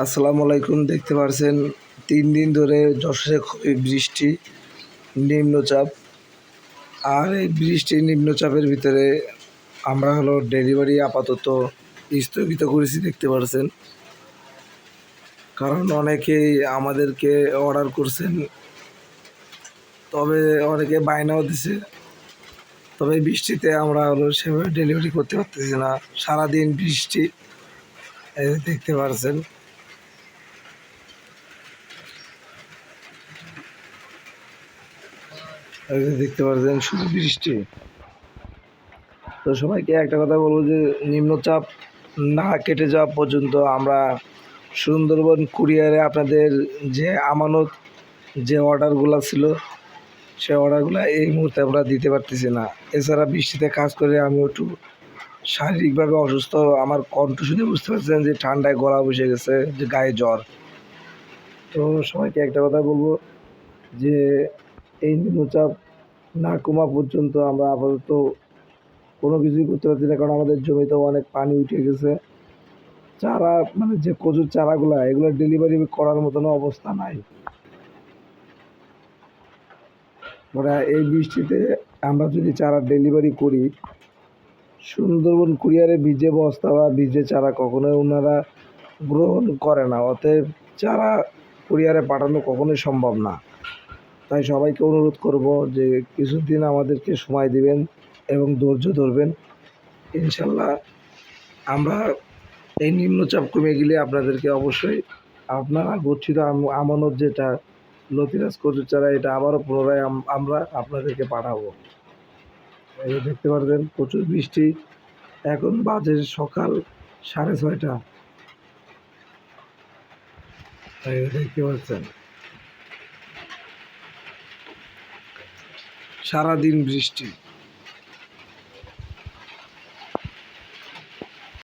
আসসালামু আলাইকুম, দেখতে পারছেন তিন দিন ধরে যশোরে খুবই বৃষ্টি, নিম্নচাপ। আর এই বৃষ্টি, নিম্নচাপের ভিতরে আমরা হলো ডেলিভারি আপাতত স্থগিত করেছি, দেখতে পারছেন। কারণ অনেকেই আমাদেরকে অর্ডার করছেন, তবে অনেকে বায়নাও দিছে। তবে বৃষ্টিতে আমরা হলো সেভাবে ডেলিভারি করতে পারতেছি না, সারাদিন বৃষ্টি দেখতে পারছেন এই যে দেখতে পাচ্ছেন শুধু বৃষ্টি। তো সবাইকে একটা কথা বলব যে, নিম্নচাপ না কেটে যাওয়া পর্যন্ত আমরা সুন্দরবন কুরিয়ারে আপনাদের যে আমানত, যে অর্ডারগুলো ছিল, সে অর্ডারগুলো এই মুহূর্তে আমরা দিতে পারতেছি না। এছাড়া বৃষ্টিতে কাজ করে আমি একটু শারীরিকভাবে অসুস্থ, আমার কণ্ঠ শুনে বুঝতে পারছেন যে ঠান্ডায় গলা বসে গেছে, যে গায়ে জ্বর। তো সবাইকে একটা কথা বলব যে এই নিম্নচাপ না কমা পর্যন্ত আমরা আপাতত কোনো কিছুই করতে পারছি না, কারণ আমাদের জমিতে অনেক পানি উঠে গেছে। চারা মানে যে কচুর চারাগুলো, এগুলো ডেলিভারি করার মতন অবস্থা নাই। এই বৃষ্টিতে আমরা যদি চারা ডেলিভারি করি, সুন্দরবন কুরিয়ারে বীজে বস্তা বা বীজে চারা কখনোই ওনারা গ্রহণ করে না, অতএব চারা কুরিয়ারে পাঠানো কখনোই সম্ভব না। তাই সবাইকে অনুরোধ করব যে কিছুদিন আমাদেরকে সময় দিবেন এবং ধৈর্য ধরবেন। ইনশাল্লাহ আমরা এই নিম্নচাপ কমে গেলে আপনাদেরকে অবশ্যই আপনারা গচ্ছিত আম- আমানত যেটা লতিরাজ কচুর চারা, এটা আবারও পুনরায় আমরা আপনাদেরকে পাঠাবো। দেখতে পারবেন প্রচুর বৃষ্টি। এখন বাজে সকাল সাড়ে ছয়টা। দেখতে পাচ্ছেন। সারাদিন বৃষ্টি।